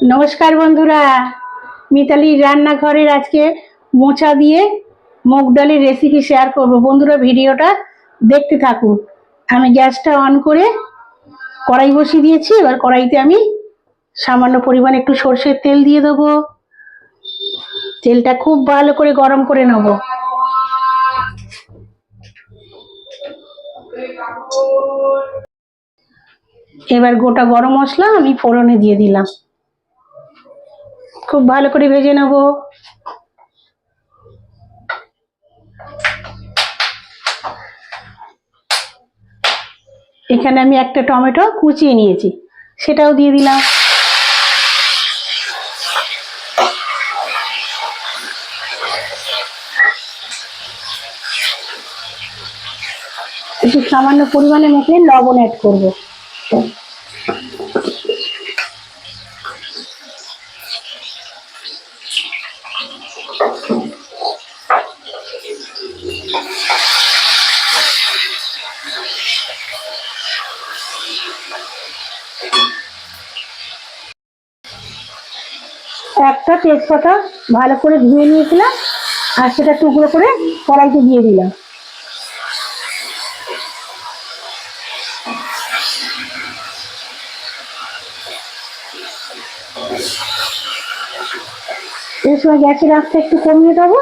নমস্কার বন্ধুরা। মিতালির রান্নাঘরের আজকে মোচা দিয়ে মুগ ডালের রেসিপি শেয়ার করব। বন্ধুরা, ভিডিওটা দেখতে থাকুন। আমি গ্যাসটা অন করে কড়াই বসিয়ে দিয়েছি। এবার কড়াইতে আমি সামান্য পরিমাণ একটু সর্ষের তেল দিয়ে দেবো। তেলটা খুব ভালো করে গরম করে নেব। এবার গোটা গরম মশলা আমি ফোড়নে দিয়ে দিলাম। খুব ভালো করে ভেজে নেব। এখানে আমি একটা টমেটো কুচিয়ে নিয়েছি, সেটাও দিয়ে দিলাম। একটু সামান্য পরিমাণে মেখে লবণ অ্যাড করব। একটা তেজপাতা ভালো করে ধুয়ে নিয়েছিলাম, আর সেটা টুকরো করে কড়াইতে দিয়ে দিলাম। এই সময় গ্যাসের আঁচটা একটু কমিয়ে দেবো।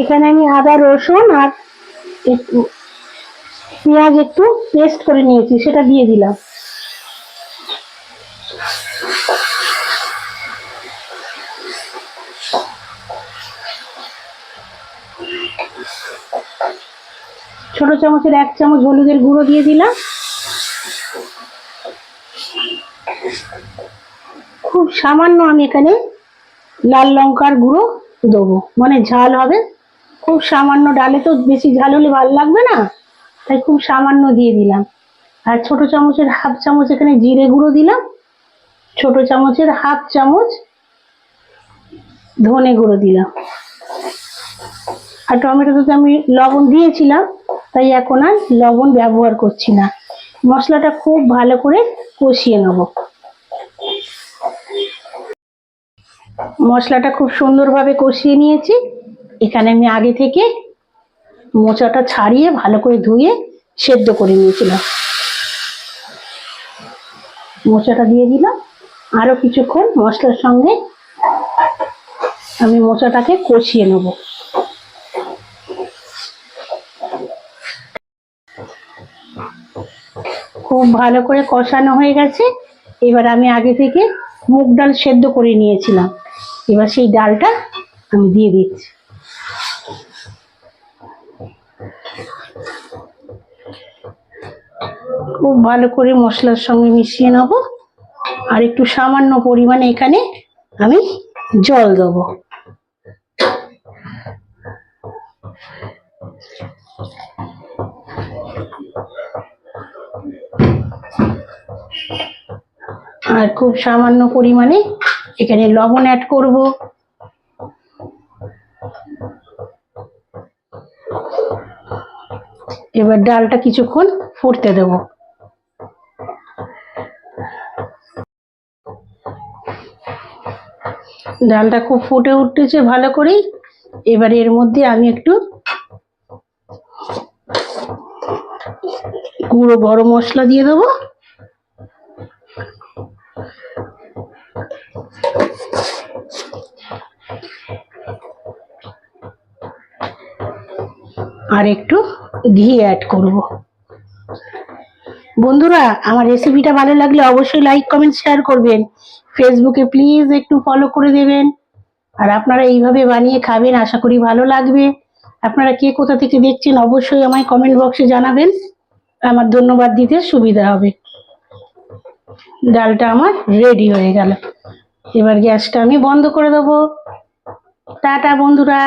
এখানে আমি আদা, রসুন আর একটু পেঁয়াজ একটু পেস্ট করে নিয়েছি, সেটা দিয়ে দিলাম। ছোট চামচের এক চামচ হলুদের গুঁড়ো দিয়ে দিলাম খুব সামান্য আমি এখানে লাল লঙ্কার গুঁড়ো দেবো। মানে ঝাল হবে। খুব সামান্য ডালে তো বেশি ঝাল হলে ভালো লাগবে না? তাই খুব সামান্য দিয়ে দিলাম। আর ছোট চামচের হাফ চামচ এখানে জিরে গুঁড়ো দিলাম। ছোট চামচের হাফ চামচ ধনে গুঁড়ো দিলাম। আর টমেটোতে আমি লবণ দিয়েছিলাম, তাই এখন আর লবণ ব্যবহার করছি না। মশলাটা খুব ভালো করে কষিয়ে নেব। মশলাটা খুব সুন্দরভাবে কষিয়ে নিয়েছি। এখানে আমি আগে থেকে মোচাটা ছাড়িয়ে ভালো করে ধুয়ে সেদ্ধ করে নিয়েছিলাম। মোচাটা দিয়ে দিলাম। আরও কিছুক্ষণ মশলার সঙ্গে আমি মোচাটাকে কষিয়ে নেব। খুব ভালো করে কষানো হয়ে গেছে। এবার আমি আগে থেকে মুগ ডাল সেদ্ধ করে নিয়েছিলাম। এবার সেই ডালটা আমি দিয়ে দিচ্ছি। খুব ভালো করে মশলার সঙ্গে মিশিয়ে নেব আর একটু সামান্য পরিমাণে এখানে আমি জল দেবো। আর খুব সামান্য পরিমাণে এখানে লবণ অ্যাড করব। এবার ডালটা কিছুক্ষণ ফুটতে দেব। ডালটা খুব ফুটে উঠতেছে ভালো করেই। এবার এর মধ্যে আমি একটু গুঁড়ো গরম মশলা দিয়ে দেবো। আর একটু ঘি অ্যাড করব। বন্ধুরা, আমার রেসিপিটা ভালো লাগলে অবশ্যই লাইক কমেন্ট শেয়ার করবেন। ফেসবুকে প্লিজ একটু ফলো করে দেবেন। আর আপনারা এইভাবে বানিয়ে খাবেন, আশা করি ভালো লাগবে। আপনারা কে কোথা থেকে দেখছেন অবশ্যই আমায় কমেন্ট বক্সে জানাবেন। আমার ধন্যবাদ দিতে সুবিধা হবে। ডালটা আমার রেডি হয়ে গেল। এবার গ্যাসটা আমি বন্ধ করে দেবো। টাটা, বন্ধুরা।